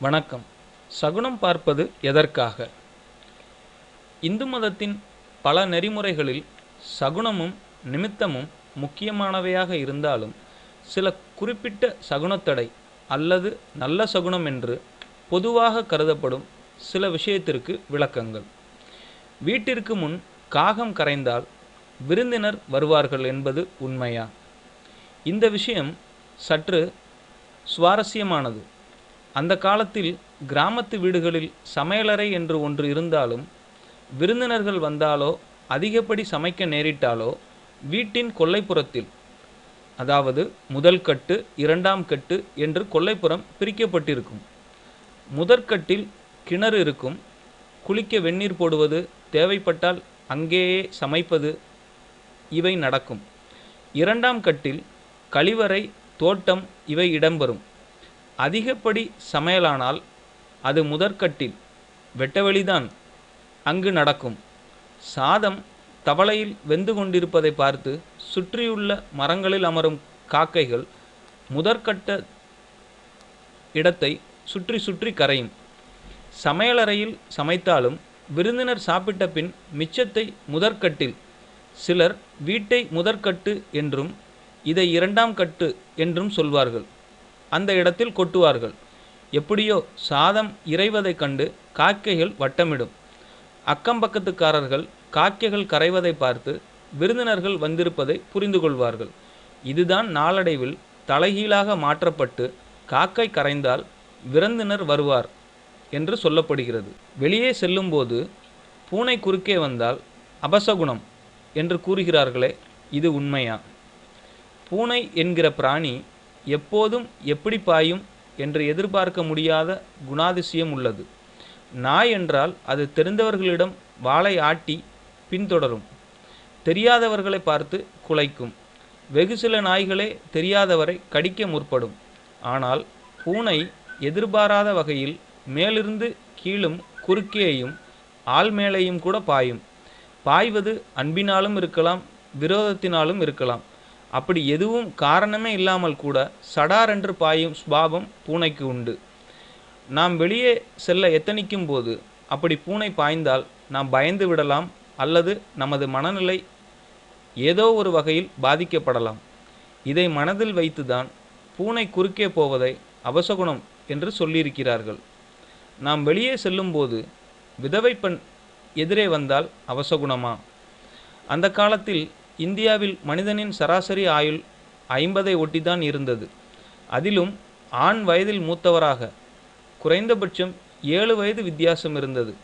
வணக்கம். சகுனம் பார்ப்பது எதற்காக? இந்து மதத்தின் பல நெறிமுறைகளில் சகுனமும் நிமித்தமும் முக்கியமானவையாக இருந்தாலும் சில குறிப்பிட்ட சகுனத்தடை அல்லது நல்ல சகுனம் என்று பொதுவாக கருதப்படும் சில விஷயத்திற்கு விளக்கங்கள். வீட்டிற்கு முன் காகம் கரைந்தால் விருந்தினர் வருவார்கள் என்பது உண்மையா? இந்த விஷயம் சற்று சுவாரஸ்யமானது. அந்த காலத்தில் கிராமத்து வீடுகளில் சமையலறை என்று ஒன்று இருந்தாலும் விருந்தினர்கள் வந்தாலோ அதிகப்படி சமைக்க நேரிட்டாலோ வீட்டின் கொல்லைப்புறத்தில் அதாவது முதல் கட்டு இரண்டாம் கட்டு என்று கொல்லைப்புறம் பிரிக்கப்பட்டிருக்கும். முதற்கட்டில் கிணறு இருக்கும். குளிக்க வெந்நீர் போடுவது தேவைப்பட்டால் அங்கேயே சமைப்பது இவை நடக்கும். இரண்டாம் கட்டில் கழிவறை தோட்டம் இவை இடம்பெறும். அதிகப்படி சமையலானால் அது முதற்கட்டில் வெட்டவெளிதான் அங்கு நடக்கும். சாதம் தவளையில் வெந்து கொண்டிருப்பதை பார்த்து சுற்றியுள்ள மரங்களில் அமரும் காக்கைகள் முதற்கட்ட இடத்தை சுற்றி சுற்றி கரையும். சமையலறையில் சமைத்தாலும் விருந்தினர் சாப்பிட்ட பின் மிச்சத்தை முதற்கட்டில் சிலர் வீட்டை முதற்கட்டு என்றும் இதை இரண்டாம் கட்டு என்றும் சொல்வார்கள். அந்த இடத்தில் கொட்டுவார்கள். எப்படியோ சாதம் இறைவதைக் கண்டு காக்கைகள் வட்டமிடும். அக்கம் பக்கத்துக்காரர்கள் காக்கைகள் கரைவதை பார்த்து விருந்தினர்கள் வந்திருப்பதை புரிந்து கொள்வார்கள். இதுதான் நாளடைவில் தலைகீழாக மாற்றப்பட்டு காக்கை கரைந்தால் விருந்தினர் வருவார் என்று சொல்லப்படுகிறது. வெளியே செல்லும்போது பூனை குறுக்கே வந்தால் அபசகுணம் என்று கூறுகிறார்களே இது உண்மையா? பூனை என்கிற பிராணி எப்போதும் எப்படி பாயும் என்று எதிர்பார்க்க முடியாத குணாதிசயம் உள்ளது. நாய் என்றால் அது தெரிந்தவர்களிடம் வாளை ஆட்டி பின்தொடரும். தெரியாதவர்களை பார்த்து குலைக்கும். வெகு சில நாய்களே தெரியாதவரை கடிக்க முற்படும். ஆனால் பூனை எதிர்பாராத வகையில் மேலிருந்து கீழும் குறுக்கேயும் ஆள் மேலேயும் கூட பாயும். பாய்வது அன்பினாலும் இருக்கலாம் விரோதத்தினாலும் இருக்கலாம். அப்படி எதுவும் காரணமே இல்லாமல் கூட சடாரென்று பாயும் சுபாவம் பூனைக்கு உண்டு. நாம் வெளியே செல்ல எத்தனிக்கும் போது அப்படி பூனை பாய்ந்தால் நாம் பயந்து விடலாம் அல்லது நமது மனநிலை ஏதோ ஒரு வகையில் பாதிக்கப்படலாம். இதை மனதில் வைத்துதான் பூனை குறுக்கே போவதை அவசகுணம் என்று சொல்லியிருக்கிறார்கள். நாம் வெளியே செல்லும்போது விதவை பெண் எதிரே வந்தால் அவசகுணமா? அந்த காலத்தில் இந்தியாவில் மனிதனின் சராசரி ஆயுள் ஐம்பதை ஒட்டிதான் இருந்தது. அதிலும் ஆண் வயதில் மூத்தவராக குறைந்தபட்சம் ஏழு வயது வித்தியாசம் இருந்தது.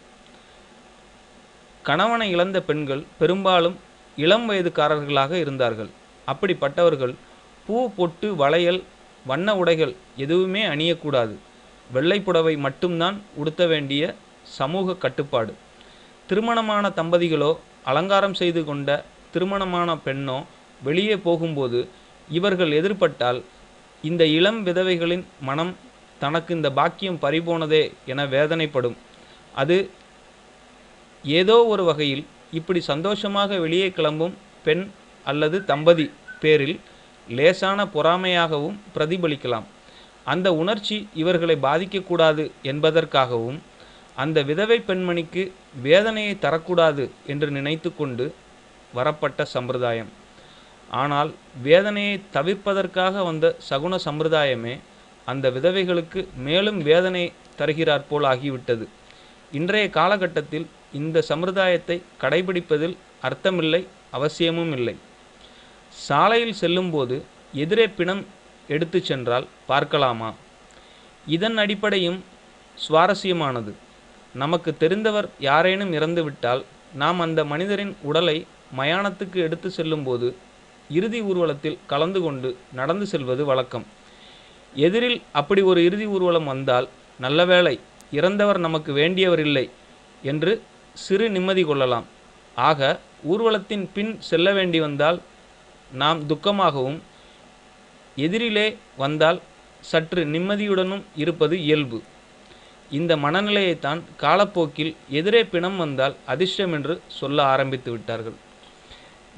கணவனை இழந்த பெண்கள் பெரும்பாலும் இளம் வயதுக்காரர்களாக இருந்தார்கள். அப்படிப்பட்டவர்கள் பூ பொட்டு வளையல் வண்ண உடைகள் எதுவுமே அணியக்கூடாது. வெள்ளை புடவை மட்டும்தான் உடுத்த வேண்டிய சமூக கட்டுப்பாடு. திருமணமான தம்பதிகளோ அலங்காரம் செய்து கொண்ட திருமணமான பெண்ணோ வெளியே போகும்போது இவர்கள் எதிர்பட்டால் இந்த இளம் விதவைகளின் மனம் தனக்கு இந்த பாக்கியம் பறிபோனதே என வேதனைப்படும். அது ஏதோ ஒரு வகையில் இப்படி சந்தோஷமாக வெளியே கிளம்பும் பெண் அல்லது தம்பதி பேரில் லேசான பொறாமையாகவும் பிரதிபலிக்கலாம். அந்த உணர்ச்சி இவர்களை பாதிக்கக்கூடாது என்பதற்காகவும் அந்த விதவை பெண்மணிக்கு வேதனையை தரக்கூடாது என்று நினைத்து கொண்டு வரப்பட்ட சம்பிரதாயம். ஆனால் வேதனையை தவிர்ப்பதற்காக வந்த சகுன சம்பிரதாயமே அந்த விதவைகளுக்கு மேலும் வேதனை தருகிறார் போல் ஆகிவிட்டது. இன்றைய காலகட்டத்தில் இந்த சம்பிரதாயத்தை கடைபிடிப்பதில் அர்த்தமில்லை அவசியமும் இல்லை. சாலையில் செல்லும்போது எதிரே பிணம் எடுத்து சென்றால் பார்க்கலாமா? இதன் அடிப்படையும் சுவாரஸ்யமானது. நமக்கு தெரிந்தவர் யாரேனும் இறந்துவிட்டால் நாம் அந்த மனிதரின் உடலை மயானத்துக்கு எடுத்து செல்லும்போது இறுதி ஊர்வலத்தில் கலந்து கொண்டு நடந்து செல்வது வழக்கம். எதிரில் அப்படி ஒரு இறுதி ஊர்வலம் வந்தால் நல்ல வேளை இறந்தவர் நமக்கு வேண்டியவர் இல்லை என்று சிறு நிம்மதி கொள்ளலாம். ஆக ஊர்வலத்தின் பின் செல்ல வேண்டி வந்தால் நாம் துக்கமாகவும் எதிரிலே வந்தால் சற்று நிம்மதியுடனும் இருப்பது இயல்பு. இந்த மனநிலையைத்தான் காலப்போக்கில் எதிரே பிணம் வந்தால் அதிர்ஷ்டம் என்று சொல்ல ஆரம்பித்து விட்டார்கள்.